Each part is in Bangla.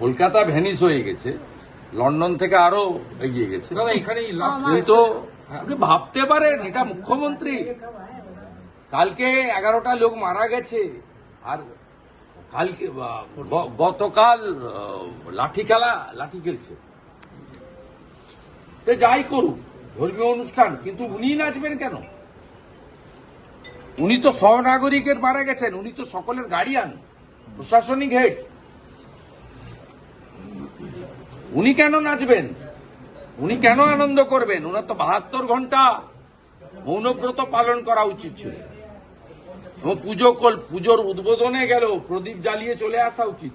কলকাতা ভ্যানিস হয়ে গেছে লন্ডন থেকে আরও এগিয়ে গেছে। দাদা কিন্তু আপনি ভাবতে পারেন এটা মুখ্যমন্ত্রী। কালকে এগারোটা লোক মারা গেছে আর কালকে গতকাল লাঠি খেলা লাঠি খেলছে। সে যাই করুক ধর্মীয় অনুষ্ঠান কিন্তু উনি নাচবেন কেন? উনি তো সহনাগরিকের মারা গেছেন উনি তো সকলের গার্ডিয়ান প্রশাসনিক হেড উনি কেন নাচবেন? উনি কেন আনন্দ করবেন? ওনার তো বাহাত্তর ঘণ্টা মৌনব্রত পালন করা উচিত ছিল। এবং পুজো কল পুজোর উদ্বোধনে গেল প্রদীপ জ্বালিয়ে চলে আসা উচিত।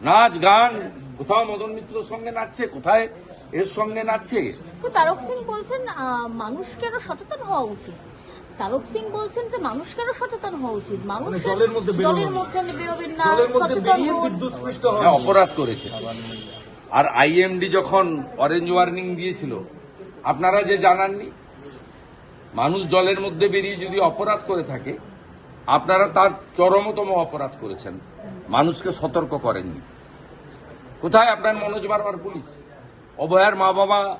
নাচ গান কোথাও মদন মিত্রর সঙ্গে নাচছে কোথায় এর সঙ্গে নাচছে? তো তারক সিং বলছেন মানুষকে আরও সচেতন হওয়া উচিত? তারক সিং বলছেন যে মানুষকে আরও সচেতন হওয়া উচিত? মানুষ মানে জলের মধ্যে জলের মধ্যে বেরোবেন না সচেতন হ্যাঁ, অপরাধ করেছে। আর আইএমডি যখন অরেঞ্জ ওয়ার্নিং দিয়েছিল, আপনারা যে জানাননি? মানুষ জলের মধ্যে বেরিয়ে যদি অপরাধ করে থাকে, আপনারা তার চরমতম অপরাধ করেছেন। মানুষকে সতর্ক করেননি। কোথায় আপনার মনোজ বারবার পুলিশ? অভয়ার মা বাবা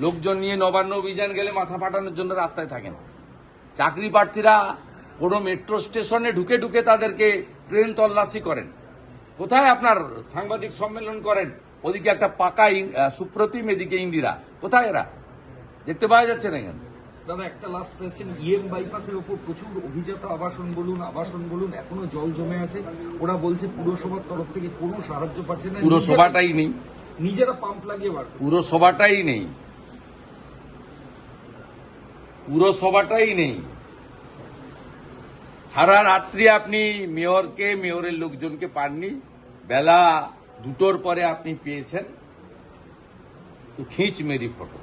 লোকজন নিয়ে নবান্ন অভিযান গেলে মাথা ফাটানোর জন্য রাস্তায় থাকেন। চাকরি প্রার্থীরা কোনো মেট্রো স্টেশনে ঢুকে ঢুকে তাদেরকে ট্রেন তল্লাশি করেন। কোথায় আপনার সাংবাদিক সম্মেলন করেন? ওদিকে একটা পাকা সুপ্রতিম এদিকে ইন্দিরা। কোথায় এরা? দেখতে পাওয়া যাচ্ছে না কেন দাদা একটা লাস্ট কোয়েশ্চেন ইএম বাইপাসের উপর প্রচুর অভিজাত আবাসন বলুন আবাসন বলুন এখনও জল জমে আছে। ওরা বলছে পুরসভার তরফ থেকে কোনো সাহায্য পাচ্ছে না। পুরো নিজেরা- সভাটাই নেই। নিজেরা পাম্প লাগিয়ে বার করছে। পুরো সভাটাই নেই। পুরো সভাটাই নেই। সারা রাত্রি আপনি মেয়রকে মেয়রের লোকজনকে পাননি। বেলা দুটোর পরে আপনি পেয়েছেন। তো খিঁচ মেরি ফটো।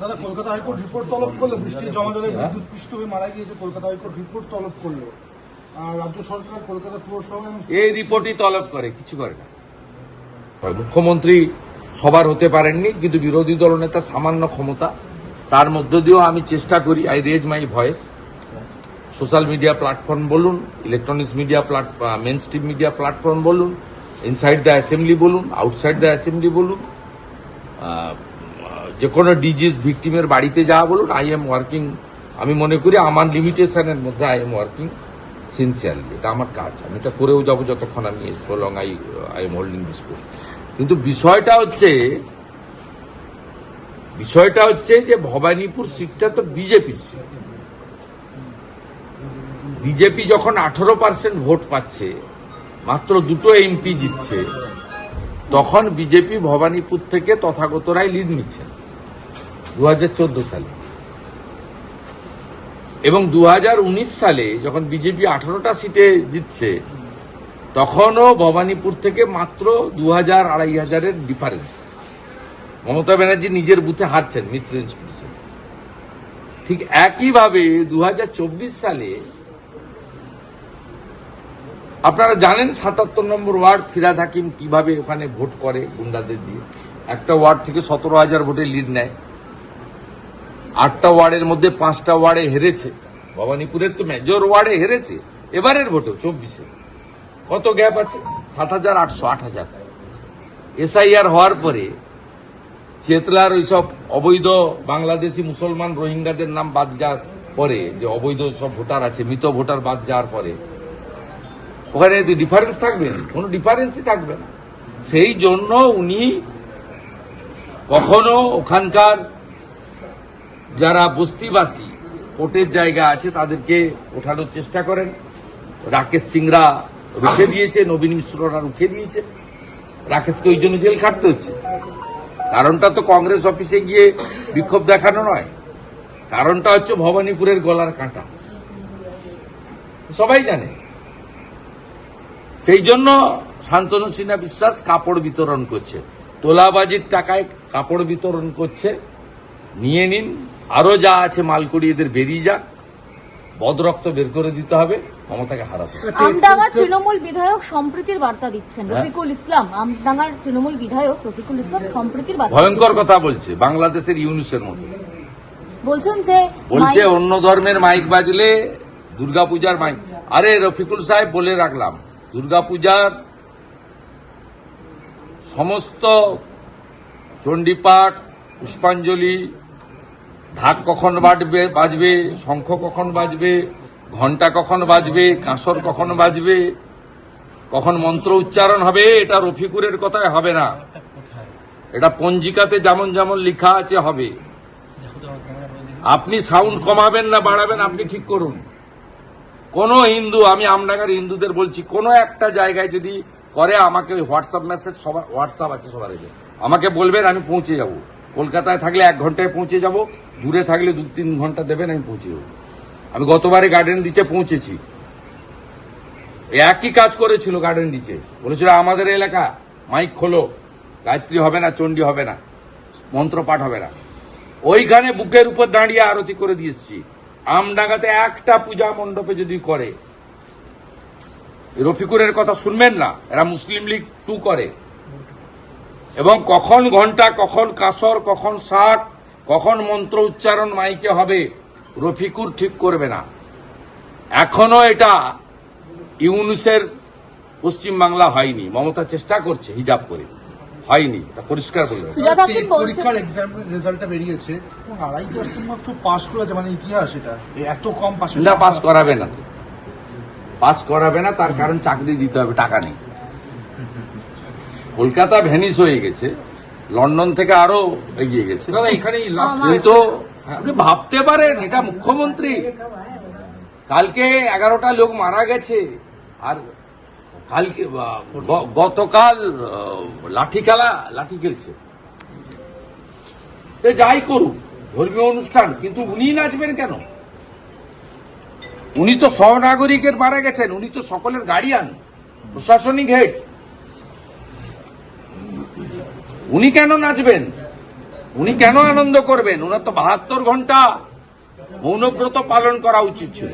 দাদা কলকাতা হাইকোর্ট রিপোর্ট তলব করল। বৃষ্টির জমা জলে হ্যাঁ? বিদ্যুৎ পৃষ্ঠ হয়ে মারা গিয়েছে। কলকাতা হাইকোর্ট রিপোর্ট তলব করল। আর রাজ্য সরকার কলকাতা পুরসভা এই রিপোর্টই তলব করে কিছু করে না। মুখ্যমন্ত্রী সবার হতে পারেননি কিন্তু বিরোধী দলনেতা সামান্য ক্ষমতা। তার মধ্য দিয়েও আমি চেষ্টা করি I raise my voice social media platform বলুন electronics media main stream media platform বলুন ইনসাইড দ্য অ্যাসেম্বলি বলুন আউটসাইড দ্য অ্যাসেম্বলি বলুন যে কোনো ডিজিজ ভিকটিমের বাড়িতে যাওয়া বলুন আই এম ওয়ার্কিং আমি মনে করি আমার লিমিটেশনের মধ্যে আই এম ওয়ার্কিং সিনসিয়ারলি এটা আমার কাজ, আমি এটা করেও যাব যতক্ষণ আমি so long I I am holding this post কিন্তু বিষয়টা হচ্ছে বিষয়টা হচ্ছে যে ভবানীপুর সিটটা তো বিজেপি সিট বিজেপি যখন আঠারো পার্সেন্ট ভোট পাচ্ছে, মাত্র দুটো এমপি জিতছে, তখন বিজেপি ভবানীপুর থেকে তথাগতরাই লিড নিচ্ছেন দু সালে। এবং দু হাজার উনিশ সালে যখন বিজেপি আঠারোটা সিটে জিতছে, তখনও ভবানীপুর থেকে মাত্র দু হাজার আড়াই হাজারের ডিফারেন্স মমতা ব্যানার্জি নিজের বুথে হারছেন, মিত্র ইনস্টিটিউশন ঠিক একইভাবে দু হাজার চব্বিশ সালে আপনারা জানেন সাতাত্তর নম্বর ওয়ার্ড ফিরাদ হাকিম কীভাবে ওখানে ভোট করে গুন্ডাদের দিয়ে? একটা ওয়ার্ড থেকে সতেরো হাজার ভোটে লিড নেয়। আটটা ওয়ার্ডের মধ্যে পাঁচটা ওয়ার্ডে হেরেছে। ভবানীপুরের তো মেজর ওয়ার্ডে হেরেছে। এবারের ভোটেও চব্বিশে। কত গ্যাপ আছে? সাত হাজার আটশো আট হাজার। এসআইআর হওয়ার পরে চেতলার ওইসব অবৈধ বাংলাদেশি মুসলমান রোহিঙ্গাদের নাম বাদ যাওয়ার পরে, যে অবৈধ সব ভোটার আছে, মৃত ভোটার বাদ যাওয়ার পরে, ওখানে ডিফারেন্স থাকবে? কোনো ডিফারেন্সই থাকবে না। সেই জন্য উনি কখনো ওখানকার যারা বস্তিবাসী ভোটের জায়গা আছে, তাদেরকে ওঠানোর চেষ্টা করেন। রাকেশ সিংরা রুখে দিয়েছে নবীন মিশ্ররা রুখে দিয়েছে রাকেশকে ওই জন্য জেল খাটতে হচ্ছে। কারণটা তো কংগ্রেস অফিসে গিয়ে বিক্ষোভ দেখানো নয়। কারণটা হচ্ছে ভবানীপুরের গলার কাঁটা। সবাই জানে। সেই জন্য শান্তনু সিনহা বিশ্বাস কাপড় বিতরণ করছে। তোলাবাজির টাকায় কাপড় বিতরণ করছে। নিয়ে নিন। আরও যা আছে মালকুড়ি এদের বেরিয়ে যাক। বদরক্ত বের করে দিতে হবে মমতাকে হারাতে। আমডাঙ্গার তৃণমূল বিধায়ক সম্প্রীতির বার্তা দিচ্ছেন হ্যাঁ। রফিকুল ইসলাম আমডাঙ্গার তৃণমূল বিধায়ক রফিকুল ইসলাম সম্প্রীতির বার্তা ভয়ঙ্কর কথা বলছে বাংলাদেশের ইউনুসের মতো বলছেন যে বলছে অন্য ধর্মের মাইক বাজলে দুর্গাপূজার মাইক আরে রফিকুল সাহেব বলে রাখলাম দুর্গাপূজার সমস্ত চণ্ডীপাঠ পুষ্পাঞ্জলি ঢাক কখন বাজবে বাজবে, শঙ্খ কখন বাজবে ঘণ্টা কখন বাজবে, কাঁসর কখন বাজবে, কখন মন্ত্র উচ্চারণ হবে, এটা রফিকুরের কথায় হবে না। এটা পঞ্জিকাতে যেমন যেমন লেখা আছে হবে। আপনি সাউন্ড কমাবেন না, বাড়াবেন, আপনি ঠিক করুন। কোন হিন্দু, আমি আমডাঙ্গার হিন্দুদের বলছি, কোন একটা জায়গায় যদি করে, আমাকে ওই হোয়াটসঅ্যাপ মেসেজ সবার হোয়াটসঅ্যাপ আছে সবার আমাকে বলবেন, আমি পৌঁছে যাব। কলকাতায় থাকলে এক ঘন্টায় পৌঁছে যাব, দূরে থাকলে দু তিন ঘণ্টা দেবেন, আমি পৌঁছে যাব। আমি গতবারে গার্ডেন দিচ্ছে পৌঁছেছি। একই কাজ করেছিল গার্ডেন দিচ্ছে বলেছিল, আমাদের এলাকা মাইক খোলো, গায়ত্রী হবে না, চণ্ডী হবে না মন্ত্র পাঠ হবে না। ওইখানে বুকের উপর দাঁড়িয়ে আরতি করে দিয়েছি আমডাঙ্গাতে একটা পূজা মণ্ডপে যদি করে, রফিকুরের কথা শুনবেন না, এরা মুসলিম লীগ টু করে। এবং কখন ঘণ্টা কখন কাসর কখন শাক কখন মন্ত্র উচ্চারণ মাইকে হবে রফিকুর ঠিক করবে না। এখনও এটা ইউনুসের পশ্চিমবাংলা হয়নি। মমতা চেষ্টা করছে হিজাব করে। হয়নি এটা পরিষ্কার করে পরীক্ষার এক্সাম রেজাল্টটা বেরিয়েছে। আড়াই পার্সেন্ট মাত্র পাস করেছে মানে ইতিহাস এটা। এত কম পাস না পাস করাবে না। পাস করাবে না তার কারণ চাকরি দিতে হবে টাকা নেই। কলকাতা ভ্যানিস হয়ে গেছে লন্ডন থেকে আরও এগিয়ে গেছে। দাদা এখানেই কিন্তু আপনি ভাবতে পারেন এটা মুখ্যমন্ত্রী। কালকে এগারোটা লোক মারা গেছে আর কালকে গতকাল আহ, লাঠি খেলা লাঠি খেলছে। সে যাই করুক ধর্মীয় অনুষ্ঠান কিন্তু উনি নাচবেন কেন? উনি তো সহনাগরিকের মারা গেছেন উনি তো সকলের গার্ডিয়ান প্রশাসনিক হেড উনি কেন নাচবেন? উনি কেন আনন্দ করবেন? ওনার তো বাহাত্তর ঘণ্টা মৌনব্রত পালন করা উচিত ছিল।